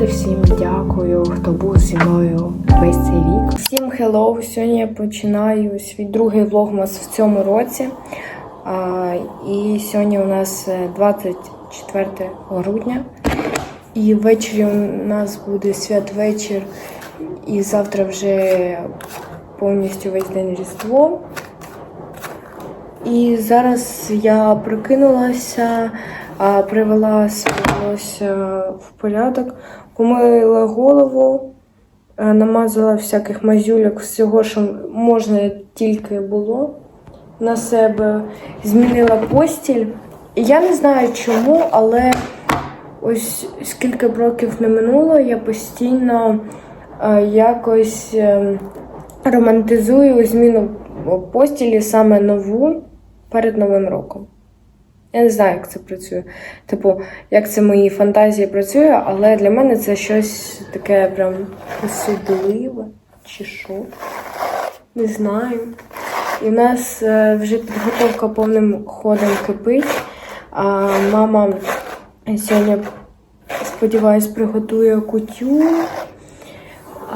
Сказати всім дякую, хто був зі мною весь цей рік. Всім хеллоу! Сьогодні я починаю свій другий влогмас в цьому році. А, і сьогодні у нас е, 24 грудня. І ввечері у нас буде святвечір. І завтра вже повністю весь день Різдво. І зараз я прокинулася, а, привела волосся в порядок, помила голову, е, намазала всяких мазюльок, всього, що можна тільки було на себе, змінила постіль. Я не знаю чому, але ось скільки б років не минуло, я постійно е, якось е, романтизую зміну постілі саме нову перед Новим роком. Я не знаю, як це працює. Типу, як це мої фантазії працює, але для мене це щось таке прям особливе чи що. Не знаю. І в нас е, вже підготовка повним ходом кипить. А мама сьогодні, сподіваюсь, приготує кутю.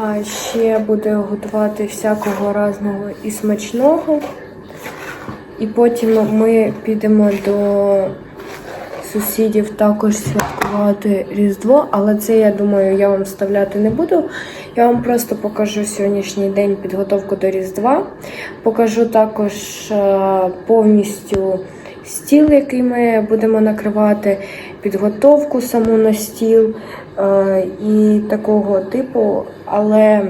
А ще буде готувати всякого разного і смачного. І потім ми підемо до сусідів також святкувати Різдво, але це, я думаю, я вам вставляти не буду. Я вам просто покажу сьогоднішній день підготовку до Різдва. Покажу також е, повністю стіл, який ми будемо накривати, підготовку саму на стіл е, і такого типу. Але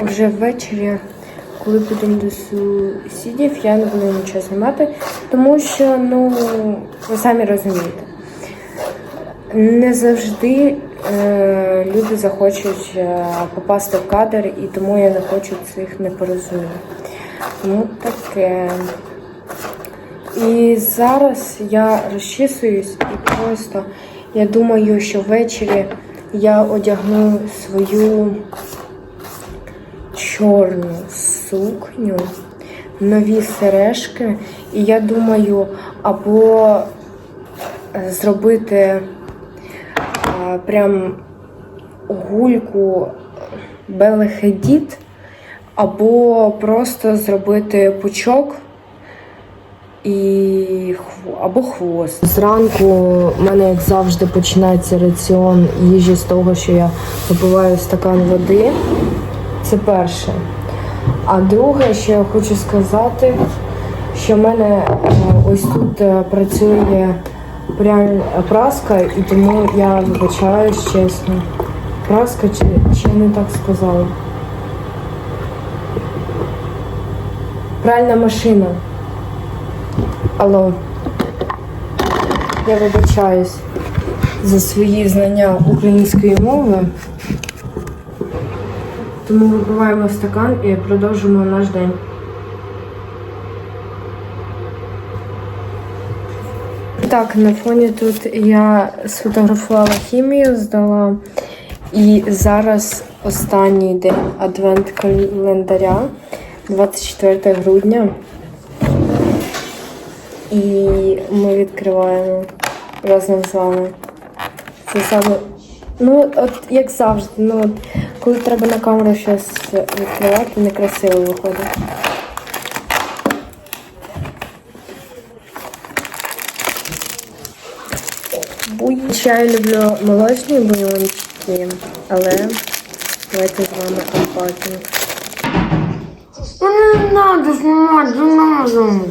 вже ввечері коли підемо до сусідів, я не буду нічого знімати, тому що, ну, ви самі розумієте, не завжди е, люди захочуть е, попасти в кадр, і тому я не хочу цих непорозумінь. Тому таке. І зараз я розчісуюсь і просто я думаю, що ввечері я одягну свою чорну сукню, нові сережки. І я думаю, або е, зробити а, прям гульку Белехедіт, або просто зробити пучок. І або хвост. Зранку в мене, як завжди, починається раціон їжі з того, що я випиваю стакан води. Це перше. А друге, що я хочу сказати, що в мене е, ось тут е, працює праска, і тому я вибачаюсь чесно. Праска чи, чи не так сказала? Пральна машина. Алло. Я вибачаюсь за свої знання української мови. Тому випиваємо стакан і продовжуємо наш день. Так, на фоні тут я сфотографувала хімію, здала. І зараз останній день адвент календаря, 24 грудня. І ми відкриваємо разом з вами. Це саме. Ну, от як завжди, ну от, коли треба на камеру щось відкривати, некрасиво виходить. Ще я люблю молочні буйончики, але давайте з вами анпакінг. Ну не не надо. Не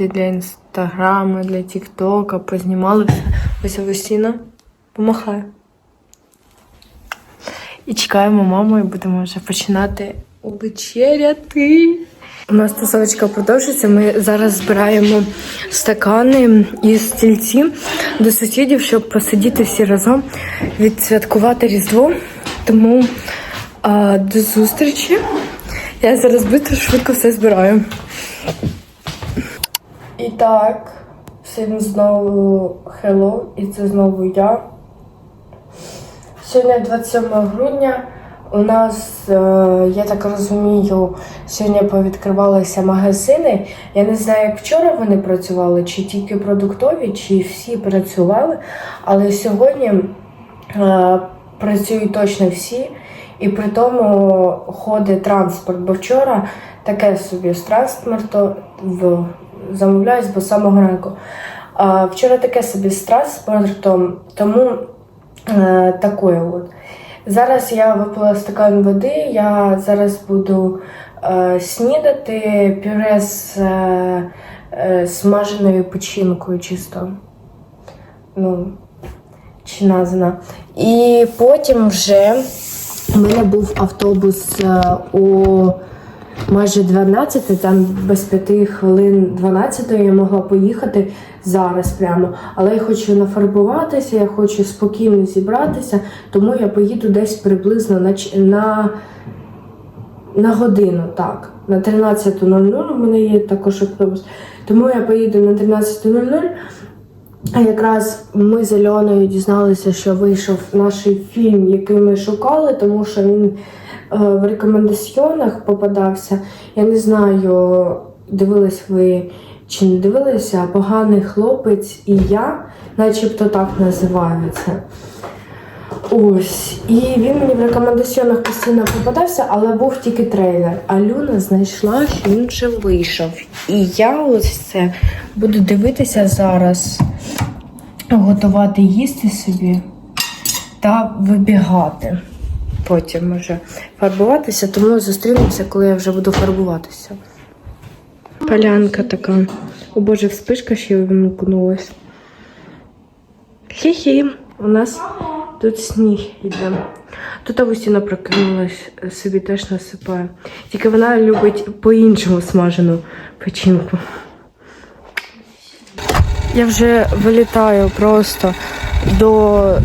фотографії для інстаграму, для тіктока, познімали все. Ось Авестіна. Помахай. І чекаємо маму і будемо вже починати вечеряти. У нас тусовочка продовжується. Ми зараз збираємо стакани і стільці до сусідів, щоб посидіти всі разом, відсвяткувати Різдво. Тому а, до зустрічі. Я зараз швидко швидко все збираю. І так, всім знову хелло, і це знову я. Сьогодні 27 грудня. У нас, е, я так розумію, сьогодні повідкривалися магазини. Я не знаю, як вчора вони працювали, чи тільки продуктові, чи всі працювали. Але сьогодні е, працюють точно всі. І при тому ходить транспорт. Бо вчора таке собі з транспорту в, замовляюсь, бо самого ранку. А вчора таке собі з транспортом, тому е, такое от. Зараз я випила стакан води, я зараз буду е, снідати пюре з е, е, смаженою печінкою чисто. Ну, чи назна. І потім вже у мене був автобус е, о майже 12, там без 5 хвилин 12 я могла поїхати зараз прямо. Але я хочу нафарбуватися, я хочу спокійно зібратися, тому я поїду десь приблизно на, на, на годину, так. На 13.00 у мене є також автобус. Тому я поїду на 13.00. А якраз ми з Альоною дізналися, що вийшов наш фільм, який ми шукали, тому що він в рекомендаціонах попадався. Я не знаю, дивились ви чи не дивилися, поганий хлопець і я, начебто так називається. Ось. І він мені в рекомендаціонах постійно попадався, але був тільки трейлер. А Люна знайшла, що він вже вийшов. І я ось це буду дивитися зараз, готувати їсти собі та вибігати. Потім вже фарбуватися, тому зустрінемося, коли я вже буду фарбуватися. Полянка така. О Боже, вспишка ще вимкнулась. Хі-хі, у нас тут сніг іде. Тут Авустіна прокинулась, собі теж насипає. Тільки вона любить по-іншому смажену печінку. Я вже вилітаю просто до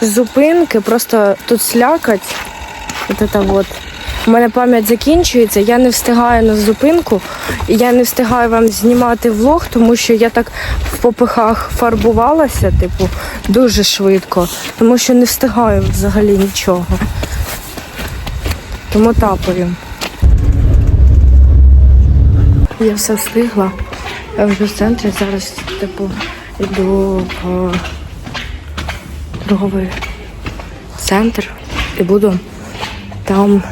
зупинки, просто тут слякать. От це от. У мене пам'ять закінчується, я не встигаю на зупинку, і я не встигаю вам знімати влог, тому що я так в попихах фарбувалася, типу, дуже швидко, тому що не встигаю взагалі нічого. Тому тапаю. Я все встигла. Я вже в центрі зараз, типу, йду в торговий центр і буду там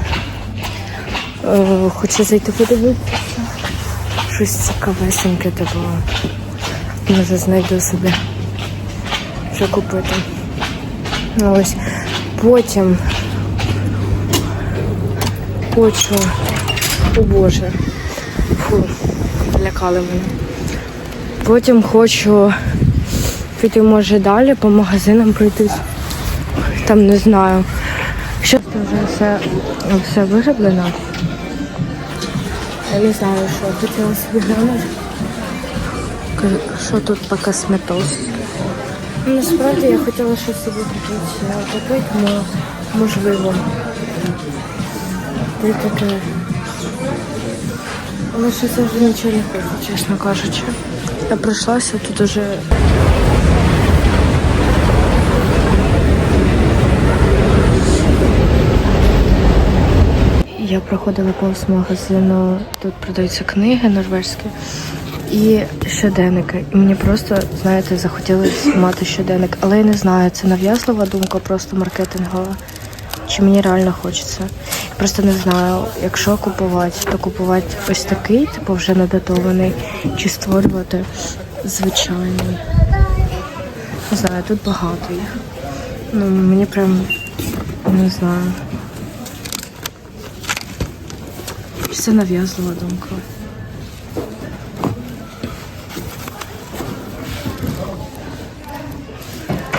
е, хочу зайти подивитися. Щось цікавесеньке, типу. Може знайду собі, що купити. Ну, ось. Потім хочу. О Боже. Фу, лякали мене. Потім хочу піти, може, далі по магазинам пройтись. Там не знаю. Що це вже все, все вироблено. Я не знаю, що хотіла собі глянути. Що тут по косметоз. Ну, насправді я хотіла щось собі купити, купити, але можливо. Й таке. Але щось я вже нічого не хочу, чесно кажучи. Я пройшлася тут уже. Я проходила повз магазину, тут продаються книги норвежські і щоденники. І мені просто, знаєте, захотілося мати щоденник. Але я не знаю, це нав'язлива думка, просто маркетингова. чи мені реально хочеться. Просто не знаю, якщо купувати, то купувати ось такий, типу вже недатований, чи створювати звичайний. Не знаю, тут багато їх. Ну, мені прям не знаю. Це нав'язлива думка.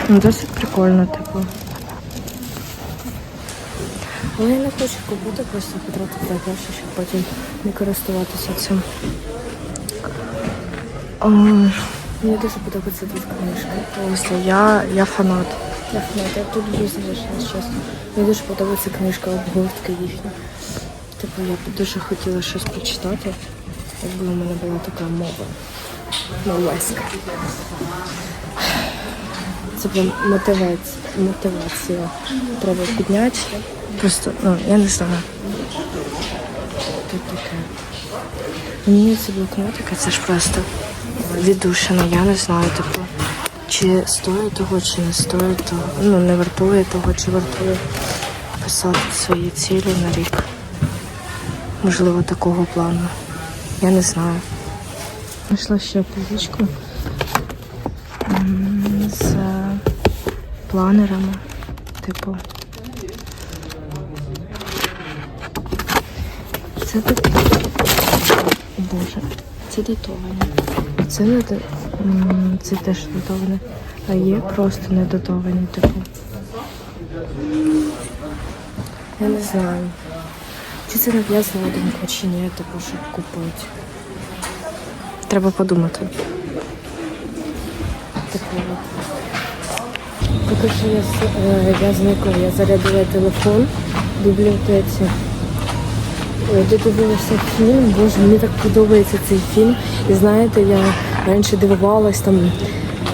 Ну, досить прикольно, типу. Але я не хочу купити, просто потратити гроші, щоб потім не користуватися цим. Мені дуже подобається тут книжка. Я, я фанат. Я фанат, я тут дуже залишилась, чесно. Мені дуже подобається книжка, обгортка їхня. Типу, я б дуже хотіла щось прочитати, якби у мене була така мова. Норвезька. Це прям мотивація. мотивація. Треба підняти. Просто, ну, я не знаю. Тут таке. Мені це блокнотика, це ж просто віддушина. Я не знаю, типу, чи стоїть того, чи не стоїть того. Ну, не вартує того, чи вартує писати свої цілі на рік. Можливо, такого плану. Я не знаю. Знайшла ще поличку з планерами. Типу. Це таке. Боже, це датоване. Це не це теж датоване. А є просто не датовані, типу. Я не знаю. Чи це нав'язана думка, чи ні, типу, щоб купити. Треба подумати. Типу. Поки що я, е, я зникла, я зарядила телефон в бібліотеці. Ой, Де дивилася фільм, боже, мені так подобається цей фільм. І знаєте, я раніше дивувалась там,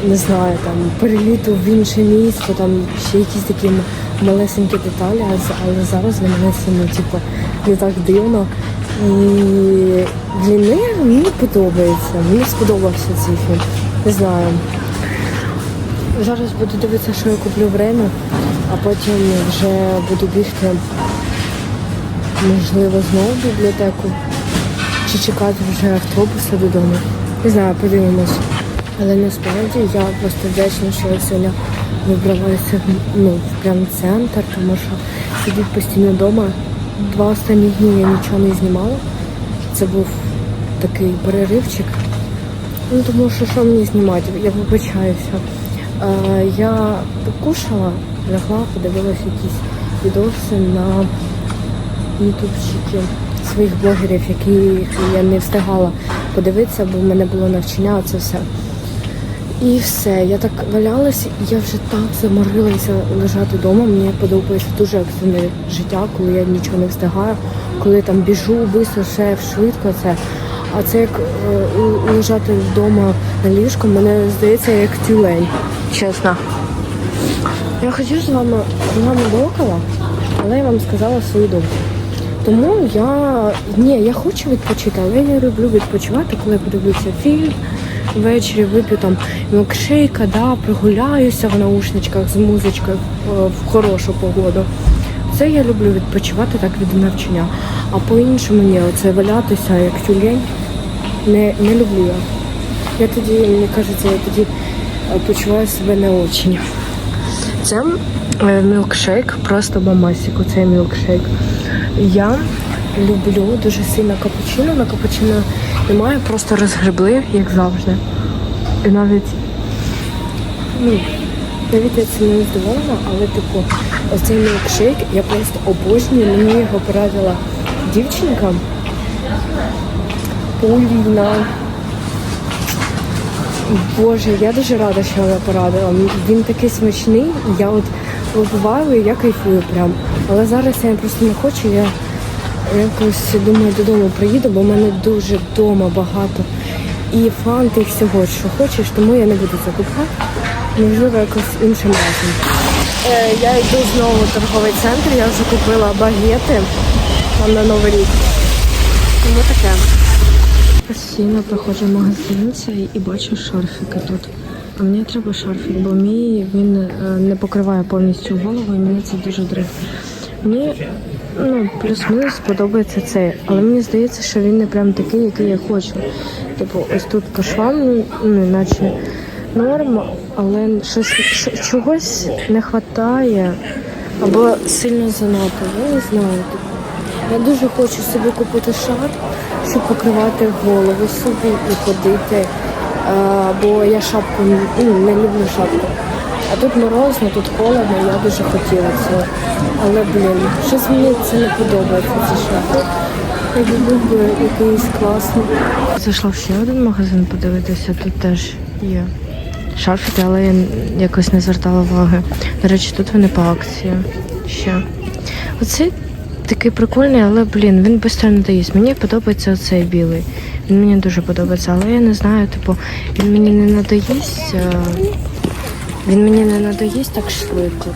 не знаю, там переліту в інше місто, там ще якісь такі малесенькі деталі, але зараз для мене це ну, типу, не так дивно. І мене мені подобається. Мені сподобався цей фільм. Не знаю. Зараз буду дивитися, що я куплю время, а потім вже буду бігти можливо, знову в бібліотеку чи чекати вже автобуса додому. Не знаю, подивимось. Але насправді я просто вдячна, що я сьогодні вибралася ну, в прям центр, тому що сидіти постійно вдома. Два останні дні я нічого не знімала. Це був такий переривчик. Ну, тому що що мені знімати? Я вибачаюся. Е, я покушала, лягла, подивилася якісь відоси на ютубчики своїх блогерів, яких я не встигала подивитися, бо в мене було навчання, це все. І все, я так валялась, і я вже так заморилася лежати вдома. Мені подобається дуже активне життя, коли я нічого не встигаю, коли там біжу, бистро, все швидко це. А це як е, лежати вдома на ліжку, мене здається як тюлень, чесно. Я хотів з вами з вами балакала, але я вам сказала свою думку. Тому я ні, я хочу відпочити, але я люблю відпочивати, коли я подивлюся фільм ввечері, вип'ю там мілкшейка, да, прогуляюся в наушничках з музичкою е, в хорошу погоду. Це я люблю відпочивати так від навчання. А по-іншому ні, оце валятися як тюлень не, не люблю я. Я тоді, мені кажеться, я тоді е, почуваю себе не очень. Це е, мілкшейк, просто мамасік, оцей мілкшейк. Я люблю дуже сильно капучино. На капучино немає, просто розгребли, як завжди. І навіть, ну, навіть я це не здивована, але типу, оцей мілкшейк я просто обожнюю. Мені його порадила дівчинка. Поліна. Боже, я дуже рада, що вона порадила. Він такий смачний, і я от випиваю і я кайфую прям. Але зараз я просто не хочу. Я якось думаю, додому приїду, бо в мене дуже вдома багато і фанти, і всього, що хочеш, тому я не буду це купувати. Можливо, якось іншим разом. Е, я йду знову в торговий центр, я вже купила багети там на Новий рік. Тому таке. Постійно проходжу магазин цей і бачу шарфики тут. А мені треба шарфік, бо мій він е, не покриває повністю голову і мені це дуже дрих. Мені ну, плюс-мінус подобається цей, але мені здається, що він не прям такий, який я хочу. Типу, ось тут по швам, ну, ну наче норма, але щось що- чогось не вистачає або сильно занадто. Я не знаю. Типу. Я дуже хочу собі купити шар, щоб покривати голову собі і ходити. Бо я шапку ну, не люблю шапку. А тут морозно, тут холодно, я дуже хотіла цього. Але, блін, щось мені це не подобається, ці шапки. Я би якийсь класний. Зайшла в ще один магазин подивитися, тут теж є шарфики, але я якось не звертала уваги. До речі, тут вони по акції ще. Оцей такий прикольний, але блін, він швидко надоїсть. Мені подобається оцей білий. Він мені дуже подобається, але я не знаю, типу, він мені не надоїсть. Він мені не надоїсть так швидко.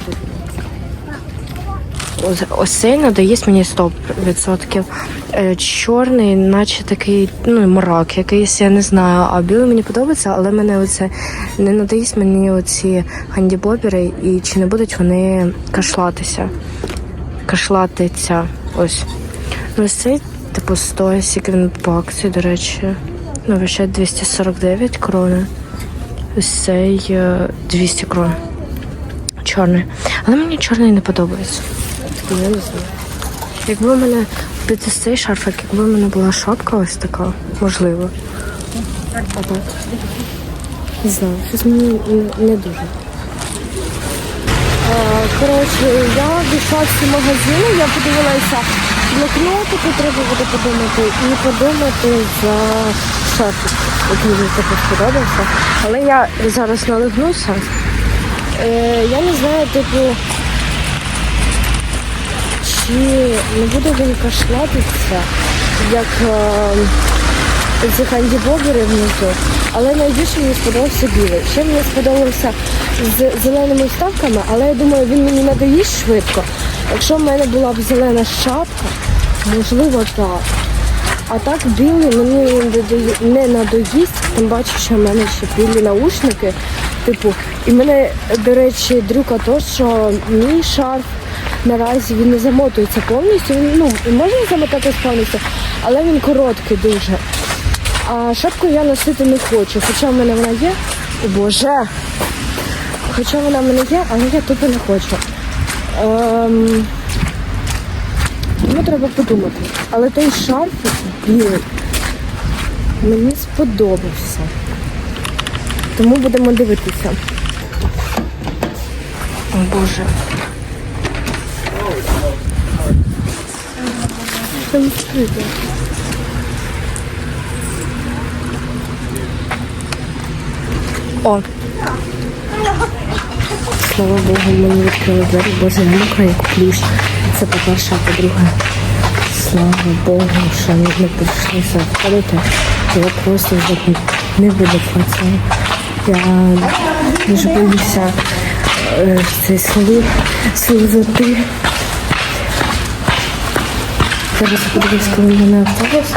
Ось, цей надоїсть мені 100%. Е, Чорний, наче такий, ну, мрак якийсь, я не знаю. А білий мені подобається, але мене оце не надоїсть мені оці гандібобери, і чи не будуть вони кашлатися. Кашлатиться. Ось. Ну, ось цей, типу, стоїть, скільки він акції, до речі. Ну, вище 249 крони. Ось цей е, 200 крон. Чорний. Але мені чорний не подобається. Я не знаю. Якби у мене під цей шарфик, якби у мене була шапка ось така, можливо. А так. Не знаю, щось мені не- дуже. Е, Коротше, я дійшла в ці магазини, я подивилася блокнотики, треба буде подумати, і подумати за шарфик, який мені також сподобався. Але я зараз налигнуся. Е, я не знаю, типу, чи не буде він кашлатися, як е, цих андібоберів внизу. Але найбільше мені сподобався білий. Ще мені сподобався з зеленими вставками, але я думаю, він мені надоїсть швидко. Якщо в мене була б зелена шапка, можливо так. А так білий мені не надоїсть, тим бачу, що в мене ще білі наушники. Типу, і мене, до речі, дрюка то, що мій шарф наразі він не замотується повністю. Він ну може замотатись повністю, але він короткий дуже. А шапку я носити не хочу. Хоча в мене вона є. О Боже. Хоча вона в мене є, але я тупо не хочу. Ем... Тому треба подумати. Але той шарфик білий мені сподобався. Тому будемо дивитися. О Боже. Там скрито. О. Слава Богу, мені відкрили двері, боже, я мокра, як плющ. Це по-перше, а по-друге. Слава Богу, що не прийшлося входити. Я просто не видихла це. Я дуже боюся е, цей слив, слизати. Зараз я подивлюсь, коли мене автобус.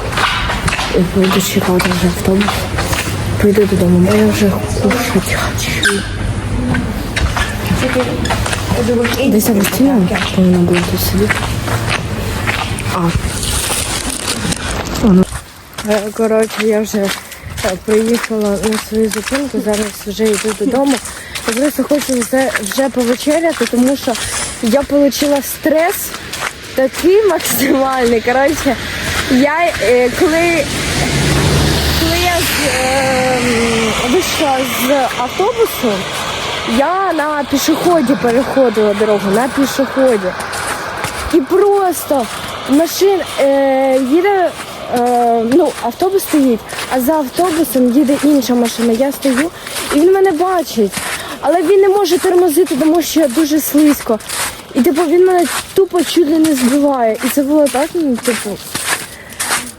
І буду чекати вже автобус. Прийду додому, бо я вже кушать хочу. Десь Агустіна повинна була сидіти. А. Е, Коротше, я вже е, приїхала на свою зупинку, зараз вже йду додому. Я просто хочу вже, вже повечеряти, тому що я отримала стрес такий максимальний. Коротше, я е, коли коли я е, вийшла з автобусу, я на пішоході переходила дорогу, на пішоході. І просто машин е, їде, е, ну, автобус стоїть, а за автобусом їде інша машина. Я стою і він мене бачить. Але він не може тормозити, тому що дуже слизько. І типу він мене тупо чуть ли не збиває. І це було так, ну, типу.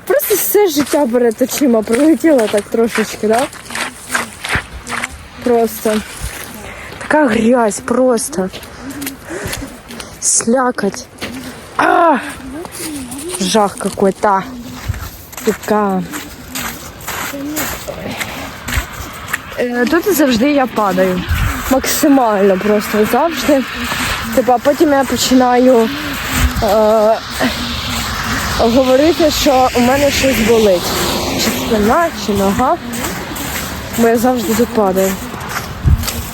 Просто все життя перед очима пролетіло так трошечки, да? Просто. Така грязь просто. Слякоть. А! Жах какой-то. Така. Е, Тут завжди я падаю. Максимально просто завжди. Типу, а потім я починаю е, говорити, що у мене щось болить. Чи спина, чи нога. Бо я завжди тут падаю.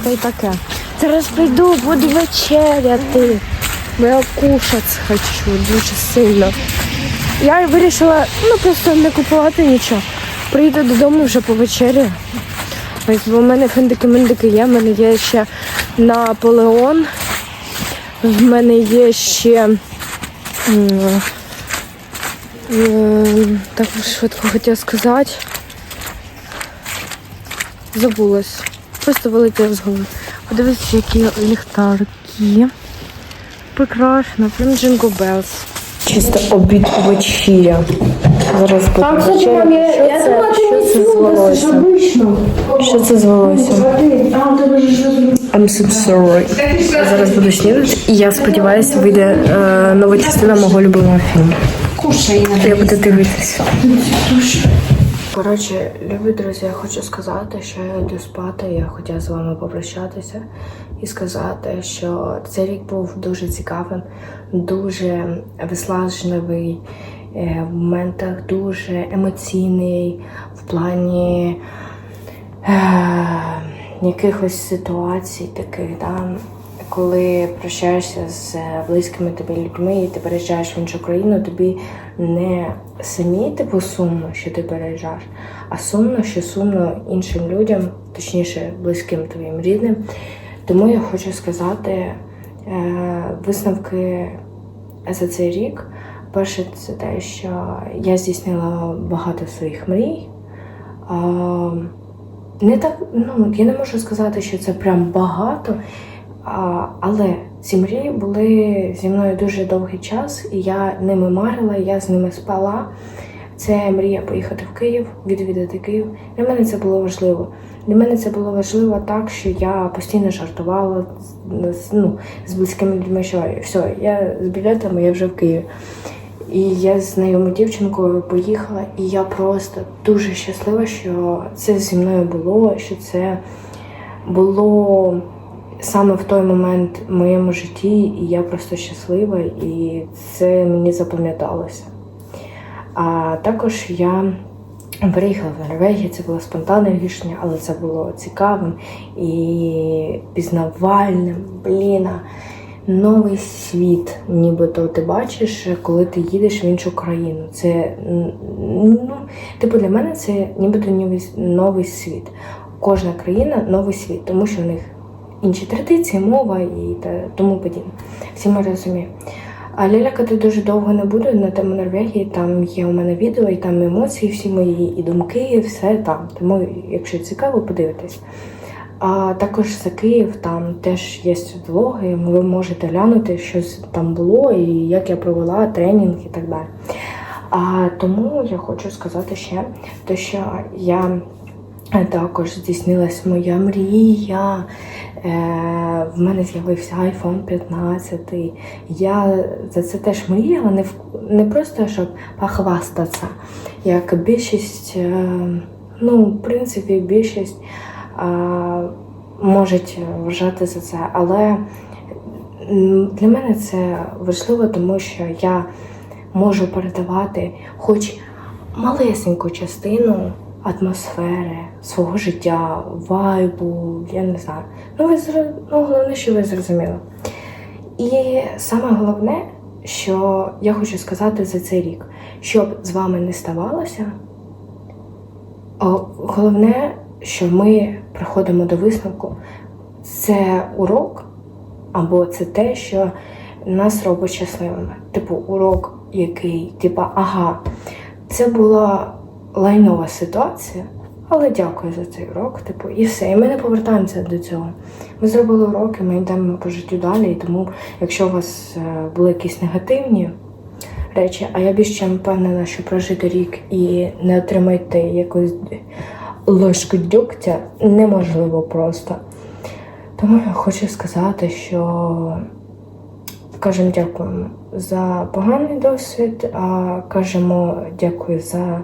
Та й таке. Зараз прийду, буду вечеряти. Бо я кушати хочу дуже сильно. Я вирішила ну просто не купувати нічого. Прийду додому вже по вечері. Ось бо в мене фіндики-мендики є, в мене є ще Наполеон. В мене є ще. м, Так швидко хотіла сказати. Забулась. Просто вилетів з голови. Подивіться, які ліхтарики. Прекрасно, прям Jingle Bells. Чисто обід вечеря. Зараз буде Так, кстати, вечеря. мам, я, Що я це? думала, Що ты не це з волосся? съемка, обычно. Що це з волосся? А, вот это же что I'm so sorry. Я зараз буду снідати. І я сподіваюся, вийде е, нова частина мого любимого фільму. Кушай, Я буду дивитися. Коротше, любі друзі, я хочу сказати, що я йду спати. Я хотіла з вами попрощатися і сказати, що цей рік був дуже цікавим, дуже виснажливий е, в моментах, дуже емоційний в плані е, якихось ситуацій таких, да, коли прощаєшся з близькими тобі людьми і ти переїжджаєш в іншу країну, тобі не самі типу сумно, що ти переїжджаєш, а сумно, що сумно іншим людям, точніше близьким твоїм рідним. Тому я хочу сказати е, висновки за цей рік. Перше, це те, що я здійснила багато своїх мрій. Не так, ну я не можу сказати, що це прям багато, але ці мрії були зі мною дуже довгий час, і я ними марила, я з ними спала. Це мрія поїхати в Київ, відвідати Київ. Для мене це було важливо. Для мене це було важливо так, що я постійно жартувала з- ну, з близькими людьми, що все, я з білетами, я вже в Києві. І я з знайомою дівчинкою поїхала, і я просто дуже щаслива, що це зі мною було, що це було саме в той момент в моєму житті, я просто щаслива, і це мені запам'яталося. А також я переїхала в Норвегію, це було спонтанне рішення, але це було цікавим і пізнавальним. Блін, а новий світ, нібито ти бачиш, коли ти їдеш в іншу країну. Це ну, типу для мене це нібито новий світ. Кожна країна новий світ, тому що в них інші традиції, мова і тому подібне. Всі ми розуміємо. А лялякати дуже довго не буду на тему Норвегії. Там є у мене відео, і там емоції, всі мої і думки, і все там. Тому, якщо цікаво, подивитись. А також за Київ там теж є влоги. Ви можете глянути, що там було, і як я провела тренінг і так далі. А тому я хочу сказати ще, те, що я також здійснилась моя мрія. Е, в мене з'явився iPhone 15. Я за це теж мріяла, не, в- не просто щоб похвастатися, як більшість, е, ну, в принципі, більшість е, можуть вважати за це. Але для мене це важливо, тому що я можу передавати хоч малесеньку частину атмосфери свого життя, вайбу, я не знаю. Ну, ви ну, головне, що ви зрозуміли. І саме головне, що я хочу сказати за цей рік, щоб з вами не ставалося, головне, що ми приходимо до висновку, це урок, або це те, що нас робить щасливими. Типу, урок, який, типу, ага, це була лайнова ситуація, але дякую за цей урок. Типу, і все. І ми не повертаємося до цього. Ми зробили уроки, ми йдемо по життю далі. І тому, якщо у вас е, були якісь негативні речі, а я більш чим впевнена, що прожити рік і не отримати якусь ложку дьогтя неможливо просто. Тому я хочу сказати, що кажемо дякуємо за поганий досвід, а кажемо дякую за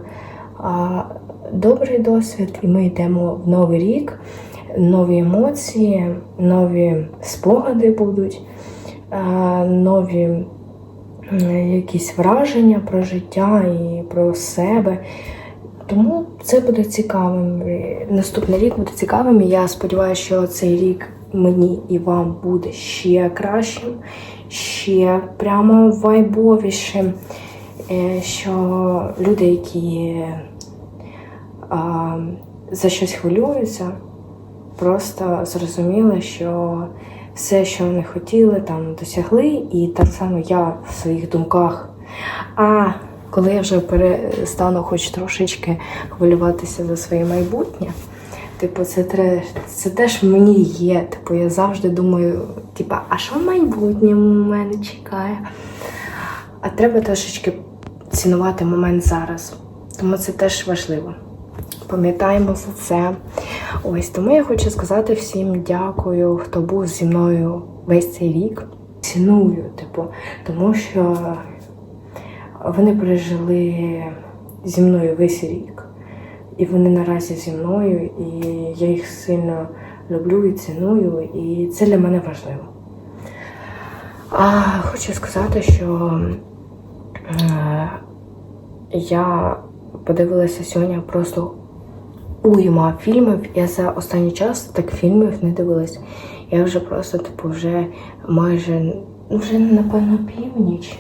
добрий досвід, і ми йдемо в новий рік, нові емоції, нові спогади будуть, нові якісь враження про життя і про себе. Тому це буде цікавим. Наступний рік буде цікавим. і Я сподіваюся, що цей рік мені і вам буде ще кращим, ще прямо вайбовішим. Е, Що люди, які а, за щось хвилюються, просто зрозуміли, що все, що вони хотіли, там досягли, і так само я в своїх думках. А коли я вже перестану хоч трошечки хвилюватися за своє майбутнє, типу, це, це теж мені є. Типу, я завжди думаю, типу, а що в майбутньому мене чекає? А треба трошечки цінувати момент зараз. Тому це теж важливо. Пам'ятаємо за це. Ось тому я хочу сказати всім дякую, хто був зі мною весь цей рік. Ціную, типу, тому що вони пережили зі мною весь рік. І вони наразі зі мною, і я їх сильно люблю і ціную, і це для мене важливо. А хочу сказати, що е, я подивилася сьогодні просто уйма фільмів. Я за останній час так фільмів не дивилась. Я вже просто, типу, вже майже, ну, вже напевно північ.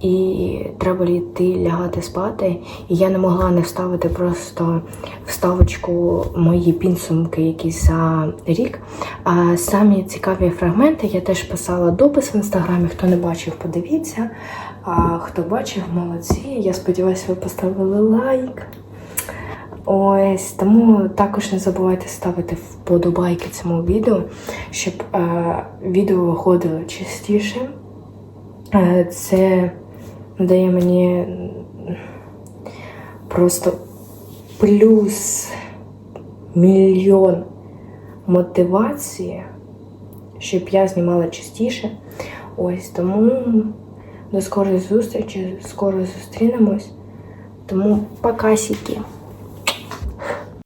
І треба йти лягати спати. І я не могла не вставити просто вставочку мої підсумки якісь за рік. А самі цікаві фрагменти я теж писала допис в інстаграмі. Хто не бачив, подивіться. А хто бачив, молодці. Я сподіваюся, ви поставили лайк. Ось тому також не забувайте ставити вподобайки цьому відео, щоб е, відео виходило частіше. Е, це дає мені просто плюс мільйон мотивації, щоб я знімала частіше. Ось тому до скорої зустрічі, скоро зустрінемось. Тому покасики.